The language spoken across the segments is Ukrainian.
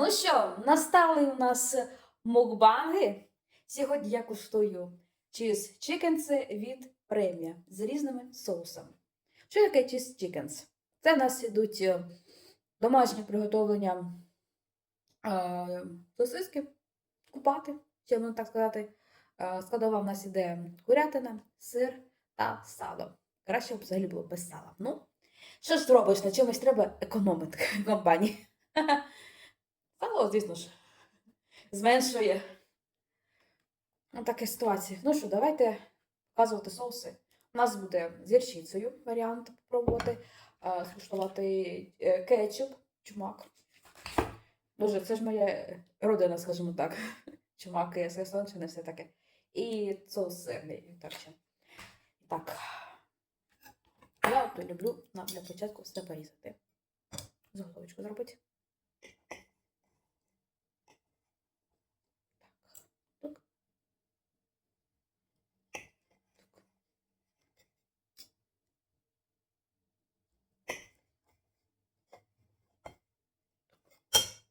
Ну що, настали у нас мукбанги. Сьогодні я куштую чіз чікенси від премія з різними соусами. Що таке чіз чікенс? Це в нас ідуть е, домашнє приготовлення е, сосиски, купати, ще можна так сказати. Е, Складова в нас іде курятина, сир та сало. Краще б взагалі було без сала. Ну, що ж зробиш, на чомусь треба економити компанії. Сало, звісно ж, зменшує. Ну, така ситуація. Ну що, давайте показувати соуси. У нас буде з гірчицею варіант попробувати, а, скуштувати е, кетчуп, чумак. Дуже, це ж моя родина, скажімо так. Чумак, чи не все таке. І соус сирний. Так, що. так. Я от люблю для початку все порізати. Заготовочку зробити.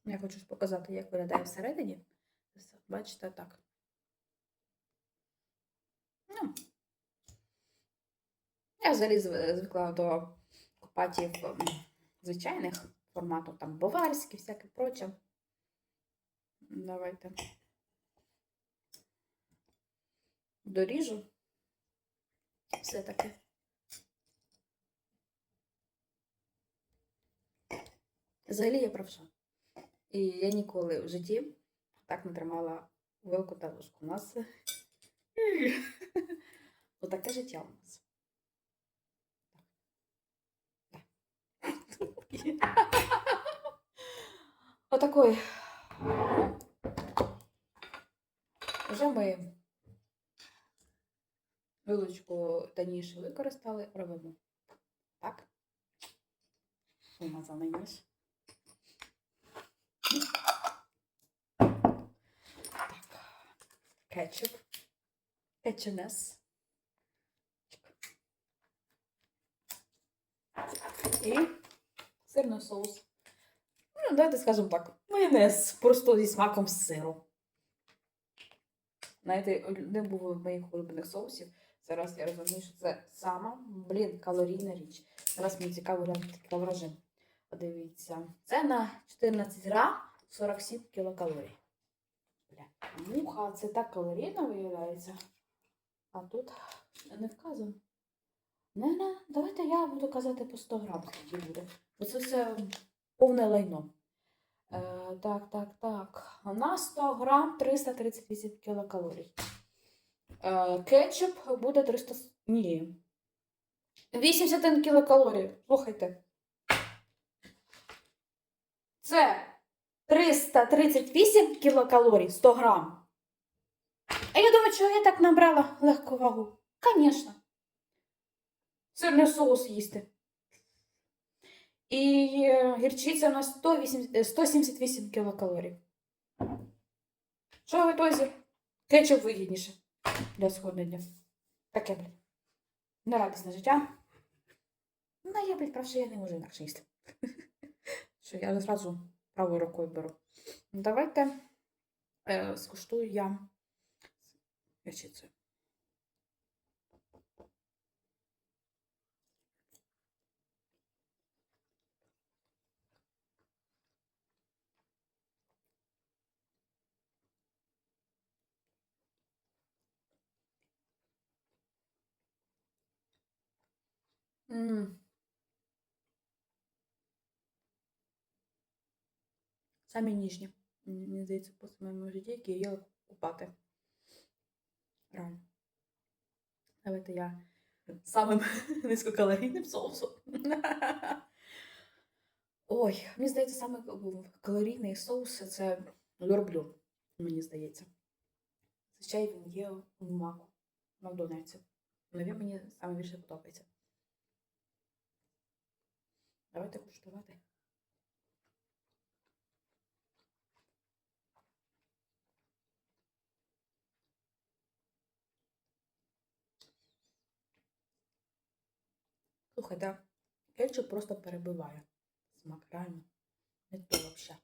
Я хочу ж показати, як виглядає всередині. Бачите, так. Ну, я взагалі звикла до купатів звичайних формату, там баварські, всяке проче. Давайте доріжу. Все таки. Взагалі я правша. І я ніколи в житті так не тримала вилку та ложку. У нас отаке життя у нас. Отакой. Вже ми вилочку таніше використали, робимо так. Вимазаний ніж. Кетчуп. Кетченес. І сирний соус. Ну, давайте скажемо так. Майонез просто зі смаком сиру. Знаєте, один був моїх улюблених соусів. Зараз я розумію, що це сама, блін, калорійна річ. Зараз мені цікаво глянути режим. Подивіться. Це на 14 грам 47 кілокалорій. Муха, це так калорійно виявляється. А тут не вказано. Не, не, давайте я буду казати по 100 грам, скільки буде. Бо це все повне лайно. Е, так, так, так. На 100 грам 338 кілокалорій. Е, кетчуп буде 300... Ні. 81 кілокалорій. Слухайте. Це 338 кілокалорій 100 грам. А я думаю, чого я так набрала легку вагу? Звісно. Сирний соус їсти. І е, гірчиця на 108, е, 178 кілокалорій. Що в ітозі? Кетчуп вигідніше для сходнення. Таке, блін. Нерадісне життя. Ну, я, блін, правда, я не можу інакше їсти. Що я зразу правою рукою беру. Ну, Давайте е, скуштую я гірчицею. М. Самі ніжні. Мені здається, по своєму житті, які їла купати. Реально. Давайте я самим низькокалорійним соусом. Ой, мені здається, саме калорійний соус це люблю, мені здається. Зазвичай він є в маку в Макдональдсі. Але мені саме більше подобається. Давайте куштувати. Слухайте, кетчуп просто перебиває смак, реально. Не то взагалі.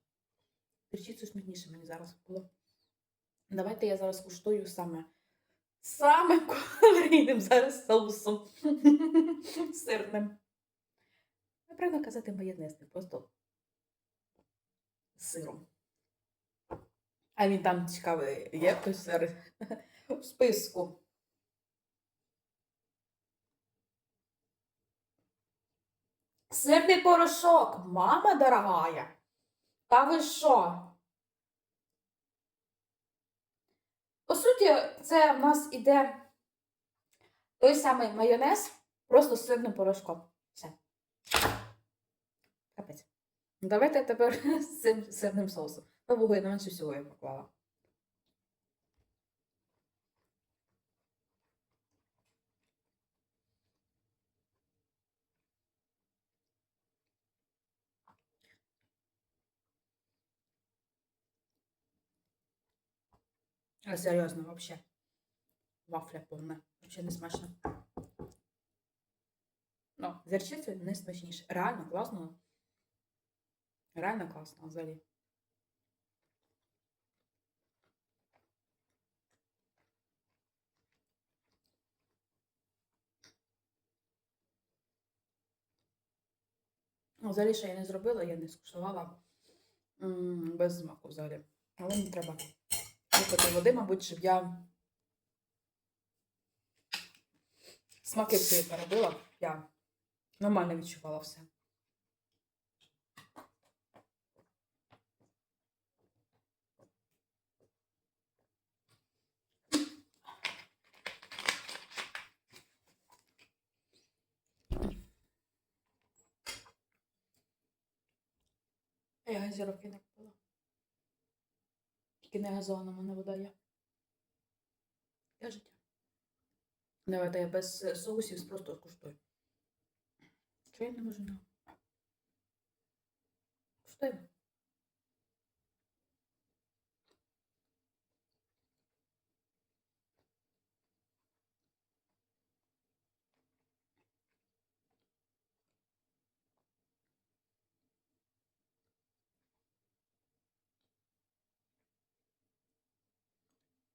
Гірчицю смачніше мені зараз було. Давайте я зараз куштую саме самим калорійним зараз соусом сирним. Неправильно казати майонезний, просто сиром. А він там цікавий є сир в списку. Сирний порошок, мама дорогая. Та ви що? По суті, це в нас іде той самий майонез, просто з сирним порошком. Все. Капець. Давайте тепер з цим сирним соусом. Нового я на менше всього я поклала. А серйозно, вообще. Вафля повна. Вообще не смачно. Ну, з не смачніше. Реально класно. Реально класно взагалі. Ну, Взагалі, що я не зробила, я не скуштувала без смаку взагалі. Але не треба випити води, мабуть, щоб я смаки всі перебила. Я нормально відчувала все. Я газіровки не купила. Тільки не газована в мене вода є. Я життя. Давайте я без е, соусів просто скуштую. Чого я не можу. Куштуємо.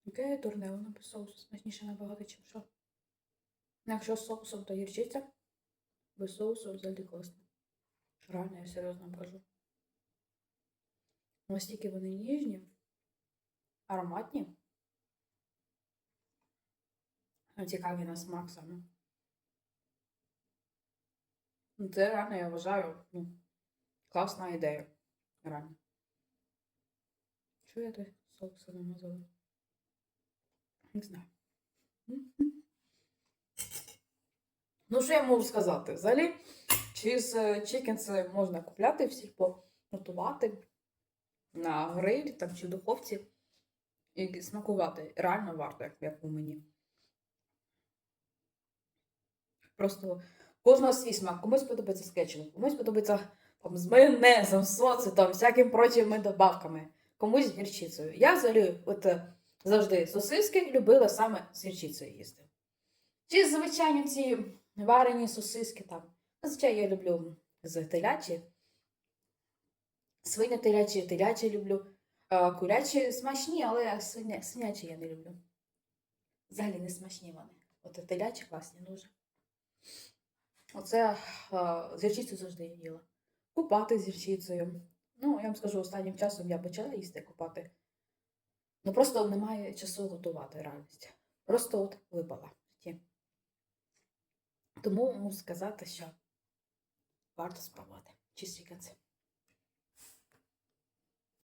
Яке дурне, воно без соусу смачніше набагато, чим що. Якщо з соусом, то гірчиця. Без соусу взагалі класно. Реально, я серйозно вам кажу. Настільки вони ніжні, ароматні. Ну, Цікаві на смак саме. Ну, Це реально, я вважаю, ну, класна ідея. Реально. Що я той соусом намазала? Не знаю. Ну, що я можу сказати? Взагалі, чиз чікенси можна купляти в сільпо, готувати на грилі там, чи в духовці і смакувати. Реально варто, як, у мені. Просто кожного свій смак. Комусь подобається з кетчупом, комусь подобається там, з майонезом, з соцетом, всякими прочими добавками, комусь з гірчицею. Я взагалі от, е, завжди сосиски любила саме з гірчицею їсти. Чи звичайні ці варені сосиски там. Зазвичай я люблю з телячі. Свиня телячі, телячі люблю. Курячі смачні, але свиня, свинячі я не люблю. Взагалі не смачні вони. От телячі класні дуже. Оце а, з гірчицею завжди їла. Купати з гірчицею. Ну, я вам скажу, останнім часом я почала їсти купати. Ну просто немає часу готувати реальність. Просто от випала. Тому можу сказати, що варто спробувати. Чисті конці.